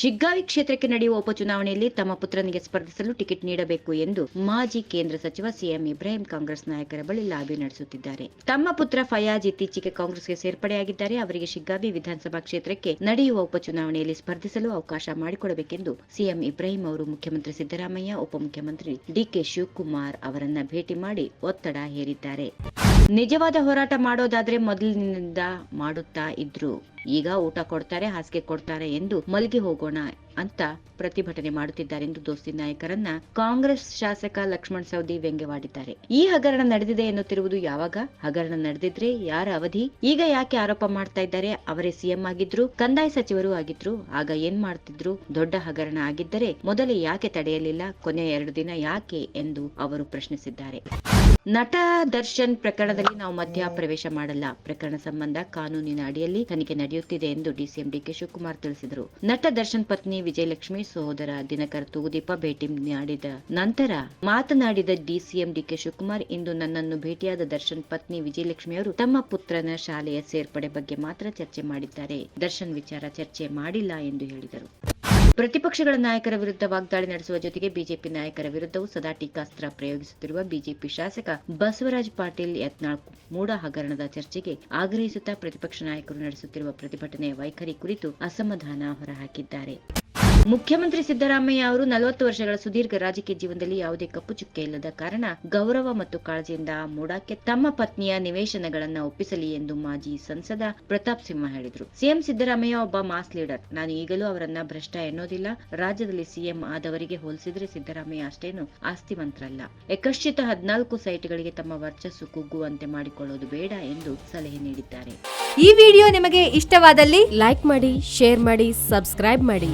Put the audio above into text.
ಶಿಗ್ಗಾವಿ ಕ್ಷೇತ್ರಕ್ಕೆ ನಡೆಯುವ ಉಪಚುನಾವಣೆಯಲ್ಲಿ ತಮ್ಮ ಪುತ್ರನಿಗೆ ಸ್ಪರ್ಧಿಸಲು ಟಿಕೆಟ್ ನೀಡಬೇಕು ಎಂದು ಮಾಜಿ ಕೇಂದ್ರ ಸಚಿವ ಸಿಎಂ ಇಬ್ರಾಹಿಂ ಕಾಂಗ್ರೆಸ್ ನಾಯಕರ ಬಳಿ ಲಾಬಿ ನಡೆಸುತ್ತಿದ್ದಾರೆ. ತಮ್ಮ ಪುತ್ರ ಫಯಾಜ್ ಇತ್ತೀಚೆಗೆ ಕಾಂಗ್ರೆಸ್ಗೆ ಸೇರ್ಪಡೆಯಾಗಿದ್ದಾರೆ. ಅವರಿಗೆ ಶಿಗ್ಗಾವಿ ವಿಧಾನಸಭಾ ಕ್ಷೇತ್ರಕ್ಕೆ ನಡೆಯುವ ಉಪಚುನಾವಣೆಯಲ್ಲಿ ಸ್ಪರ್ಧಿಸಲು ಅವಕಾಶ ಮಾಡಿಕೊಡಬೇಕೆಂದು ಸಿಎಂ ಇಬ್ರಾಹಿಂ ಅವರು ಮುಖ್ಯಮಂತ್ರಿ ಸಿದ್ದರಾಮಯ್ಯ, ಉಪಮುಖ್ಯಮಂತ್ರಿ ಡಿಕೆ ಶಿವಕುಮಾರ್ ಅವರನ್ನ ಭೇಟಿ ಮಾಡಿ ಒತ್ತಡ ಹೇರಿದ್ದಾರೆ. ನಿಜವಾದ ಹೋರಾಟ ಮಾಡೋದಾದ್ರೆ ಮೊದಲಿನಿಂದ ಮಾಡುತ್ತಾ ಇದ್ರು. ಈಗ ಊಟ ಕೊಡ್ತಾರೆ, ಹಾಸಿಗೆ ಕೊಡ್ತಾರೆ ಎಂದು ಮಲ್ಗಿ ಹೋಗೋಣ ಅಂತ ಪ್ರತಿಭಟನೆ ಮಾಡುತ್ತಿದ್ದಾರೆ ಎಂದು ದೋಸ್ತಿ ನಾಯಕರನ್ನ ಕಾಂಗ್ರೆಸ್ ಶಾಸಕ ಲಕ್ಷ್ಮಣ್ ಸವದಿ ವ್ಯಂಗ್ಯವಾಡಿದ್ದಾರೆ. ಈ ಹಗರಣ ನಡೆದಿದೆ ಎನ್ನುತ್ತಿರುವುದು ಯಾವಾಗ? ಹಗರಣ ನಡೆದಿದ್ರೆ ಯಾರ ಅವಧಿ? ಈಗ ಯಾಕೆ ಆರೋಪ ಮಾಡ್ತಾ ಇದ್ದಾರೆ? ಅವರೇ ಸಿಎಂ ಆಗಿದ್ರು, ಕಂದಾಯ ಸಚಿವರು ಆಗಿದ್ರು, ಆಗ ಏನ್ ಮಾಡ್ತಿದ್ರು? ದೊಡ್ಡ ಹಗರಣ ಆಗಿದ್ದರೆ ಮೊದಲೇ ಯಾಕೆ ತಡೆಯಲಿಲ್ಲ? ಕೊನೆಯ ಎರಡು ದಿನ ಯಾಕೆ ಎಂದು ಅವರು ಪ್ರಶ್ನಿಸಿದ್ದಾರೆ. ನಟ ದರ್ಶನ್ ಪ್ರಕರಣದಲ್ಲಿ ನಾವು ಮಧ್ಯ ಪ್ರವೇಶ ಮಾಡಲ್ಲ. ಪ್ರಕರಣ ಸಂಬಂಧ ಕಾನೂನಿನ ಅಡಿಯಲ್ಲಿ ತನಿಖೆ ನಡೆಯುತ್ತಿದೆ. ಎಂದು ಡಿಸಿಎಂ ಡಿಕೆ ಶಿವಕುಮಾರ್ ತಿಳಿಸಿದರು. ನಟ ದರ್ಶನ್ ಪತ್ನಿ ವಿಜಯಲಕ್ಷ್ಮಿ ಸಹೋದರ ದಿನಕರ್ ತೂಗುದೀಪ ಭೇಟಿ ನೀಡಿದ ನಂತರ ಮಾತನಾಡಿದ ಡಿಸಿಎಂ ಡಿಕೆ ಶಿವಕುಮಾರ್, ಇಂದು ನನ್ನನ್ನು ಭೇಟಿಯಾದ ದರ್ಶನ್ ಪತ್ನಿ ವಿಜಯಲಕ್ಷ್ಮಿ ಅವರು ತಮ್ಮ ಪುತ್ರನ ಶಾಲೆಯ ಸೇರ್ಪಡೆ ಬಗ್ಗೆ ಮಾತ್ರ ಚರ್ಚೆ ಮಾಡಿದ್ದಾರೆ. ದರ್ಶನ್ ವಿಚಾರ ಚರ್ಚೆ ಮಾಡಿಲ್ಲ ಎಂದು ಹೇಳಿದರು. ಪ್ರತಿಪಕ್ಷಗಳ ನಾಯಕರ ವಿರುದ್ಧ ವಾಗ್ದಾಳಿ ನಡೆಸುವ ಜೊತೆಗೆ ಬಿಜೆಪಿ ನಾಯಕರ ವಿರುದ್ಧವೂ ಸದಾ ಟೀಕಾಸ್ತ್ರ ಪ್ರಯೋಗಿಸುತ್ತಿರುವ ಬಿಜೆಪಿ ಶಾಸಕ ಬಸವರಾಜ್ ಪಾಟೀಲ್ ಯತ್ನಾಳ್ ಮೂಡ ಹಗರಣದ ಚರ್ಚೆಗೆ ಆಗ್ರಹಿಸುತ್ತಾ ಪ್ರತಿಪಕ್ಷ ನಾಯಕರು ನಡೆಸುತ್ತಿರುವ ಪ್ರತಿಭಟನೆಯ ವೈಖರಿ ಕುರಿತು ಅಸಮಾಧಾನ ಹೊರಹಾಕಿದ್ದಾರೆ. ಮುಖ್ಯಮಂತ್ರಿ ಸಿದ್ದರಾಮಯ್ಯ ಅವರು ನಲವತ್ತು ವರ್ಷಗಳ ಸುದೀರ್ಘ ರಾಜಕೀಯ ಜೀವನದಲ್ಲಿ ಯಾವುದೇ ಕಪ್ಪು ಚುಕ್ಕೆ ಇಲ್ಲದ ಕಾರಣ ಗೌರವ ಮತ್ತು ಕಾಳಜಿಯಿಂದ ಮೂಡಾಕ್ಕೆ ತಮ್ಮ ಪತ್ನಿಯ ನಿವೇಶನಗಳನ್ನು ಒಪ್ಪಿಸಲಿ ಎಂದು ಮಾಜಿ ಸಂಸದ ಪ್ರತಾಪ್ ಸಿಂಹ ಹೇಳಿದರು. ಸಿಎಂ ಸಿದ್ದರಾಮಯ್ಯ ಒಬ್ಬ ಮಾಸ್ ಲೀಡರ್. ನಾನು ಈಗಲೂ ಅವರನ್ನ ಭ್ರಷ್ಟ ಎನ್ನೋದಿಲ್ಲ. ರಾಜ್ಯದಲ್ಲಿ ಸಿಎಂ ಆದವರಿಗೆ ಹೋಲಿಸಿದ್ರೆ ಸಿದ್ದರಾಮಯ್ಯ ಅಷ್ಟೇನು ಆಸ್ತಿವಂತರಲ್ಲ. ಯಕಶ್ಚಿತ ಹದಿನಾಲ್ಕು ಸೈಟ್ಗಳಿಗೆ ತಮ್ಮ ವರ್ಚಸ್ಸು ಕುಗ್ಗುವಂತೆ ಮಾಡಿಕೊಳ್ಳೋದು ಬೇಡ ಎಂದು ಸಲಹೆ ನೀಡಿದ್ದಾರೆ. ಈ ವಿಡಿಯೋ ನಿಮಗೆ ಇಷ್ಟವಾದಲ್ಲಿ ಲೈಕ್ ಮಾಡಿ, ಶೇರ್ ಮಾಡಿ, ಸಬ್ಸ್ಕ್ರೈಬ್ ಮಾಡಿ.